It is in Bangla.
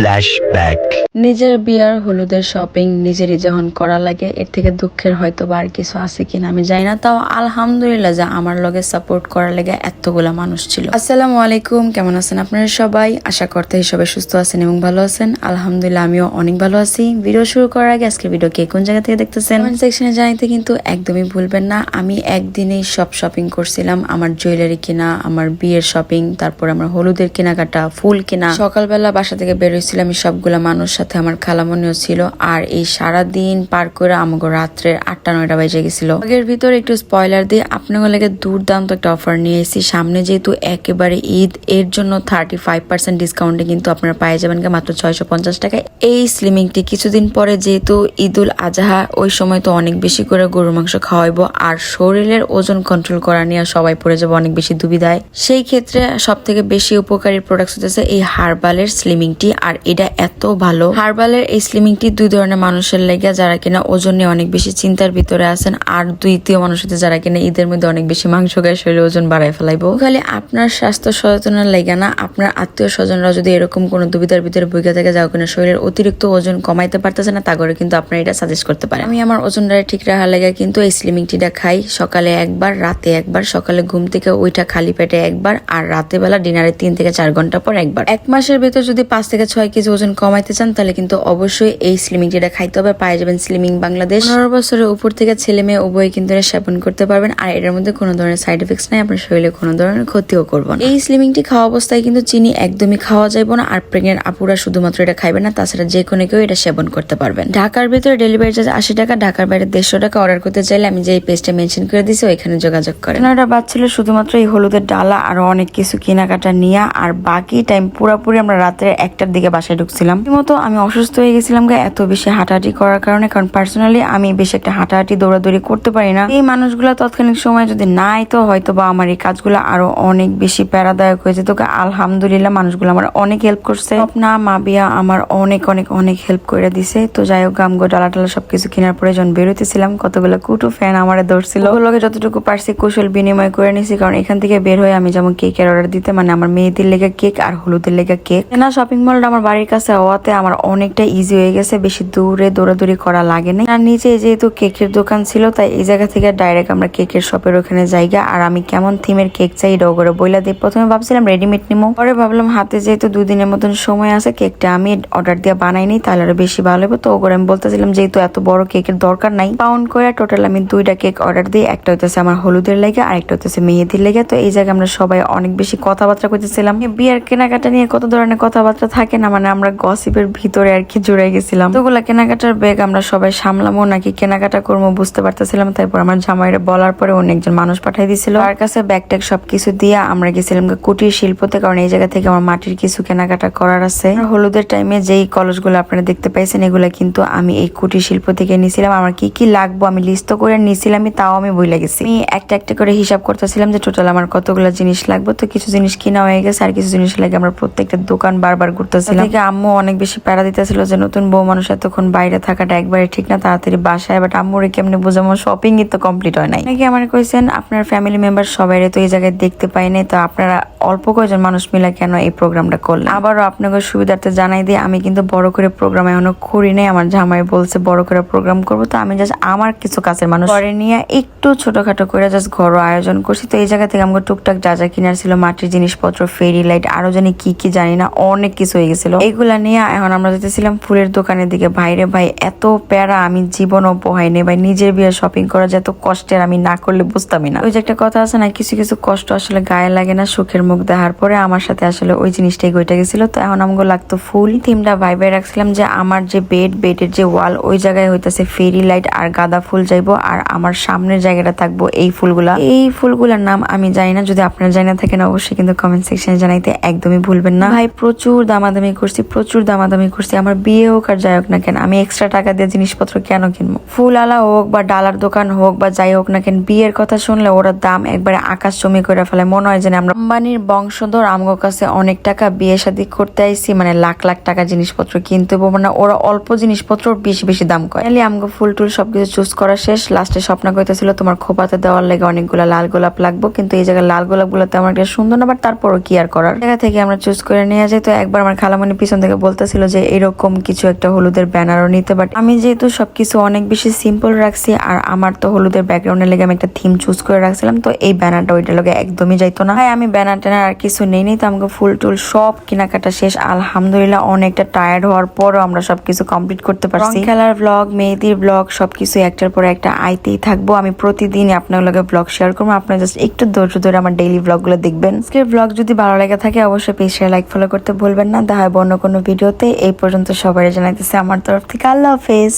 Flashback. নিজের বিয়ার হলুদের শপিং নিজেরই যখন করা লাগে, এর থেকে দুঃখের হয়তো বা আর কিছু আছে কিনা আমি জানি না, তাও আলহামদুলিল্লাহ যে আমার লগে সাপোর্ট করার লেগে এতগুলা মানুষ ছিল। আসসালামু আলাইকুম, কেমন আছেন আপনারা সবাই? আশা করতে সবাই সুস্থ আছেন এবং ভালো আছেন। আলহামদুলিল্লাহ আমিও অনেক ভালো আছি। ভিডিও শুরু করার আগে আজকের ভিডিও কে কোন জায়গা থেকে দেখতেছেন? কমেন্ট সেকশনে জানাইতে কিন্তু একদমই ভুলবেন না। আমি একদিনেই সব শপিং করছিলাম, আমার জুয়েলারি কিনা, আমার বিয়ের শপিং তারপর আমার হলুদের কেনাকাটা, ফুল কেনা। সকালবেলা বাসা থেকে বেরোইছিলাম আমি সবগুলা মানুষ সাথে আমার খালামনিও ছিল। আর এই সারা দিন পার করে আমাকে রাত্রের আটটা, নয়টা বেজে গেছিল। আগের ভিতরে একটু স্পয়লার দিয়ে আপনাদের লাগে দুর্দান্ত একটা অফার নিয়ে এসেছি। সামনে যেহেতু একেবারে ঈদ, এর জন্য থার্টি ফাইভ পার্সেন্ট ডিসকাউন্টে কিন্তু আপনারা পেয়ে যাবেন মাত্র ছয়শো পঞ্চাশ টাকায়। এই স্লিমিংটি কিছুদিন পরে যেহেতু ঈদুল আজহা, ওই সময় তো অনেক বেশি করে গরুর মাংস খাওয়াইবো, আর শরীরের ওজন কন্ট্রোল করা নিয়ে সবাই পড়ে যাবে, অনেক বেশি দুবিধায়। সেই ক্ষেত্রে সব থেকে বেশি উপকারী প্রোডাক্ট হচ্ছে এই হার্বালের স্লিমিংটি আর এটা এত ভালো। হার্বালের এই স্লিমিংটি দুই ধরনের মানুষের লেগে যারা কিনা ওজন নিয়ে অনেক বেশি চিন্তার ভিতরে আছেন, আর দ্বিতীয় মানুষ হচ্ছে যারা কিনা ঈদের মধ্যে অনেক বেশি মাংস গায়ে শরীরে ওজন বাড়ায় ফেলাইবো। খালি আপনার স্বাস্থ্য সচেতনের লেগে না, আপনার আত্মীয় স্বজনরা যদি এরকম কোনো দুবিধার ভিতরে ভুগে থাকে, যাও কিনা শরীরের অতিরিক্ত ওজন কমাইতে পারতেছে না, তা করে কিন্তু আপনার এটা সাজেস্ট করতে পারেন। আমি আমার ওজনটা ঠিক রাখার লেগে কিন্তু এই স্লিমিংটিটা খাই সকালে একবার, রাতে একবার, সকালে ঘুম থেকে ওইটা খালি পেটে একবার, আর রাতে বেলা ডিনারে তিন থেকে চার ঘণ্টা পর একবার। এক মাসের ভিতর যদি পাঁচ থেকে ছয় কেজি ওজন কমাইতে চান, তাহলে কিন্তু অবশ্যই এই স্লিমিং স্লিমিংটিটা খাইতে হবে। পায়ে যাবেন স্লিমিং বাংলাদেশ। পনেরো বছরের উপর থেকে ছেলে মেয়ে উভয় কিন্তু এটা সেবন করতে পারবেন, আর এটার মধ্যে কোনো ধরনের সাইড এফেক্টস নাই, আপনার শরীরে কোনো ধরনের ক্ষতিও করব না। এই স্লিমিংটি খাওয়া অবস্থায় কিন্তু চিনি একদমই খাওয়া যাবে না, আর প্রেগনেন্ট আপুরা শুধুমাত্র এটা খাইবে না, তাছাড়া যে কোনো কেউ এটা সেবন করতে পারবেন। ঢাকার ভিতরে ডেলিভারি চার্জ আশি টাকা, ঢাকার বাইরে দেড়শো টাকা। অর্ডার করতে চাইলে আমি যে এই পেজটা মেনশন করে দিছি ওইখানে যোগাযোগ করেন। ওনারা বাচ্ছিল শুধুমাত্র এই হলুদের ডালা আর অনেক কিছু কেনাকাটা নিয়ে, আর বাকি টাইম পুরোপুরি আমরা রাত্রে একটার দিকে বাসায় ঢুকছিলাম। মতো আমি অসুস্থ হয়ে গেছিলাম গা, এত বেশি হাঁটাহাঁটি করার কারণে, কারণ পার্সোনালি আমি বেশি একটা হাঁটাহাঁটি দৌড়াদৌড়ি করতে পারি না। এই মানুষগুলো তৎক্ষণিক সময় যদি নাই, তো হয়তো বা আমার এই কাজগুলো আরও অনেক বেশি প্যারাদায়ক হয়েছে তোকে আলহামদুলিল্লাহ, মানুষগুলো আমার অনেক হেল্প করছে। না মাবিয়া আমার অনেক অনেক অনেক হেল্প করে দিছে। তো যাই হোক, আমগো ডালা টালা সবকিছু কেনার পরে যখন বেরোতেছিলাম কতগুলো কুটু ফ্যান আমার ধরছিল। ওগুলোকে যতটুকু পারছি কুশল বিনিময় করে নিছি, কারণ এখান থেকে বের হয়ে আমি যেমন কেকের অর্ডার দিতে মানে আমার মেয়েদের লেগে কেক আর হলুদের লেগে কেক না শপিং মলটা আমার বাড়ির কাছে হওয়াতে আমার অনেকটা ইজি হয়ে গেছে, বেশি দূরে দৌড়াদৌড়ি করা লাগে না আর নিচে যেহেতু কেকের দোকান ছিল, তাই এই জায়গা থেকে ডাইরেক্ট আমরা কেকের শপের ওখানে জায়গা আর আমি কেমন থিমের কেক চাই এটাও করে বইলা দিয়ে প্রথমে ভাবছিলাম রেডিমেড নিমো। পরে ভাবলাম হাতে যেহেতু দুদিনের মতন সময় আছে কেকটা আমি অর্ডার দিয়ে বানাইনি তাহলে আরও বেশি ভালো হবে তো ওগুলো আমি বলতেছিলাম যেহেতু এত বড় কেকের দরকার নাই পাউন্ড করে টোটাল আমি দুইটা কেক অর্ডার দিই, একটা হইতেছে আমার হলুদের লেগে, আর একটা হইতেছে মেহেদির লেগে। তো এই জায়গায় আমরা সবাই অনেক বেশি কথাবার্তা করতেছিলাম বিয়ার কেনাকাটা নিয়ে কত ধরনের কথাবার্তা থাকে না মানে আমরা গসিপের ভিতরে আর কি জুড়ে গেছিলাম। তো ওগুলা কেনাকাটার ব্যাগ আমরা সবাই সামলামো, নাকি কেনাকাটা করব বুঝতে পারতেছিলাম, তারপর আমার জামাইরা বলার পরে অন্য একজন মানুষ পাঠাই দিছিল। তার কাছে ব্যাগ ট্যাগ সবকিছু দিয়ে আমরা গেছিলাম কুটির শিল্পতে কারণ এই জায়গা থেকে আমার মাটির কিছু কেনাকাটা করার আছে। হলুদের টাইমে যেই কলসগুলো আপনারা দেখতে পাইছেন, এগুলা কিন্তু আমি এই কুটির শিল্প থেকে নিয়েছিলাম আমার কি কি লাগবো আমি লিস্ট তো করে নিয়েছিলামই তাও আমি বই গেছি। আমি একটা একটা করে হিসাব করতেছিলাম যে টোটাল আমার কতগুলো জিনিস লাগবে। তো কিছু জিনিস কিনা হয়ে গেছে, আর কিছু জিনিস লাগে আমরা প্রত্যেকটা দোকান বারবার ঘুরতেছিলাম। এদিকে আম্মু অনেক বেশি প্যারা দিতেছিল যে নতুন বউ মানুষ এতক্ষণ বাইরে থাকাটা একবারে ঠিক না তাড়াতাড়ি বাসায় বাট আম্মুরে কেমনি বোঝামো শপিং তো কমপ্লিট হয় নাই। নাকি আমার কইছেন আপনার ফ্যামিলি মেম্বার সবাই তো এই জায়গায় দেখতে পাই নাই তো আপনারা অল্প কয়েকজন মানুষ মিলে কেন এই প্রোগ্রামটা করলেন? আবারও আপনাকে সুবিধার্থে জানাই দিয়ে আমি কিন্তু বড় করে প্রোগ্রাম এখনও করি নাই। আমার জামাই বলছে বড় করে প্রোগ্রাম করব তো আমি জাস্ট আমার কিছু কাছের মানুষ ঘরে নিয়ে একটু ছোটখাটো করে জাস্ট ঘরোয়া আয়োজন করছি। তো এই জায়গা থেকে আমাকে টুকটাক যা যা কিনার ছিল মাটির জিনিসপত্র ফেরি লাইট আরও জানি কি কি জানি না অনেক কিছু হয়ে গেছিল। এইগুলা নিয়ে এখন আমরা যেতেছিলাম ফুলের দোকানের দিকে। ভাইরে ভাই এত প্যারা আমি জীবনও পোহাই নেই। ভাই নিজের বিয়ে শপিং করা যে এত কষ্টের আমি না করলে বুঝতামই না। ওই যে একটা কথা আছে না কিছু কিছু কষ্ট আসলে গায়ে লাগে না সুখের মুখ দেখার পরে আমার সাথে আসলে ওই জিনিসটাই গইটা গেছিল। তো এখন আমাকে লাগতো ফুল। থিমটা ভাই ভাই রাখছিলাম যে আমার যে বেড বেডের যে ওয়াল ওই জায়গায় হইতেছে ফেরি লাইট আর গাঁদা ফুল যাইবো আর আমার সামনের জায়গাটা থাকব এই ফুলগুলা। এই ফুলগুলার নাম আমি জানি না যদি আপনারা জানা থাকেন অবশ্যই কিন্তু কমেন্ট সেকশনে জানাইতে একদমই ভুলবেন না। ভাই প্রচুর দামাদামি করছি, প্রচুর দামাদামি করছি, আমার বিয়ে হোক আর যাই হোক না কেন, আমি এক্সট্রা টাকা দিয়ে জিনিসপত্র কেন কিনবো? ফুল আলা হোক বা ডালার দোকান হোক বা যাই হোক না কেন, বিয়ের কথা শুনলে ওরা দাম একবারে আকাশ জমি করে ফেলে। মনে হয় যেন আমরা আম্বানির বংশধর আমগো কাছে অনেক টাকা বিয়ে শাদী করতে আইছি মানে লাখ লাখ টাকা জিনিসপত্র কিনতে হব মানে ওরা অল্প জিনিসপত্র বেশি বেশি দাম করে। তাহলে আমগো ফুল টুল সবকিছু চুজ করা শেষ। লাস্টে স্বপ্ন কইতেছিল তোমার খোপাতে দেওয়ার লেগে অনেকগুলো লাল গোলাপ লাগবো, কিন্তু এই জায়গায় লাল গোলাপগুলো তেমন একটা সুন্দর না বাট তারপরও কি আর করার? জায়গা থেকে আমরা চুজ করে নিয়ে যাই, তো একবার আমার খালামণি পিছন থেকে বলতেছিল যে এরকম কিছু একটা হলুদের ব্যানারও নিতে বাট আমি যেহেতু সবকিছু অনেক বেশি সিম্পল রাখছি আর আমার তো হলুদের ব্যাকগ্রাউন্ডের লেগে আমি একটা থিম চুজ করে রাখছিলাম তো এই ব্যানারটা ওইটার লগে একদমই যাইতো না। হ্যাঁ আমি ব্যানার ট্যানার আর কিছু নেই নি তো আমাকে ফুল টুল সব কেনাকাটা শেষ। আলহামদুলিল্লাহ অনেকটা টায়ার্ড হওয়ার পরও আমরা সবকিছু কমপ্লিট করতে পারছি। খেলার ব্লগ মেহেদির ব্লগ সবকিছু একটার পর একটা আইতেই থাকব। আমি প্রতিদিন আপনার লগে ব্লগ শেয়ার করব। আপনারা জাস্ট একটু ধৈর্য ধরে আমার ডেইলি ব্লগগুলো দেখবেন। আজকের ব্লগ যদি ভালো লাগে থাকে অবশ্যই পেজ শেয়ার লাইক ফলো করতে ভুলবেন না। দেখা অন্য কোনো ভিডিওতে এই পর্যন্ত সবাই জানাইতেছে আমার তরফ থেকে আল্লাহ হাফেজ।